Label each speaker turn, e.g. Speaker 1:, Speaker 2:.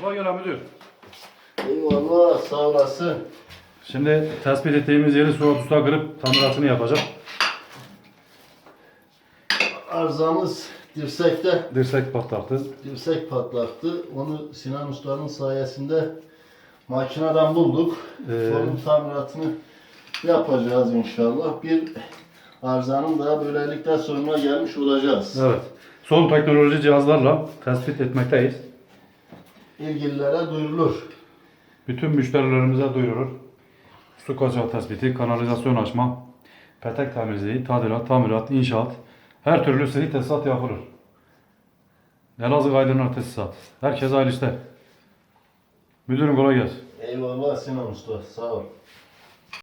Speaker 1: Kolay gelen müdür.
Speaker 2: Eyvallah sağ olasın.
Speaker 1: Şimdi tespit ettiğimiz yeri Suat Usta kırıp tamiratını yapacak.
Speaker 2: Arızamız dirsekte.
Speaker 1: Dirsek patlattı.
Speaker 2: Dirsek patlattı. Onu Sinan Usta'nın sayesinde makineden bulduk.
Speaker 1: Ee,
Speaker 2: Onun tamiratını yapacağız inşallah. Bir arızanın daha böylelikle sonuna gelmiş olacağız.
Speaker 1: Evet. Son teknoloji cihazlarla tespit etmekteyiz.
Speaker 2: İlgililere duyurulur.
Speaker 1: Bütün müşterilerimize duyurulur. Su kaçağı tespiti, kanalizasyon açma, petek temizliği, tadilat, tamirat, inşaat, her türlü seri tesisat yapılır. Elazığ Aydınlar Tesisat. Herkes hayırlı işler. Müdürüm kolay gelsin.
Speaker 2: Eyvallah Sinan Usta sağ ol.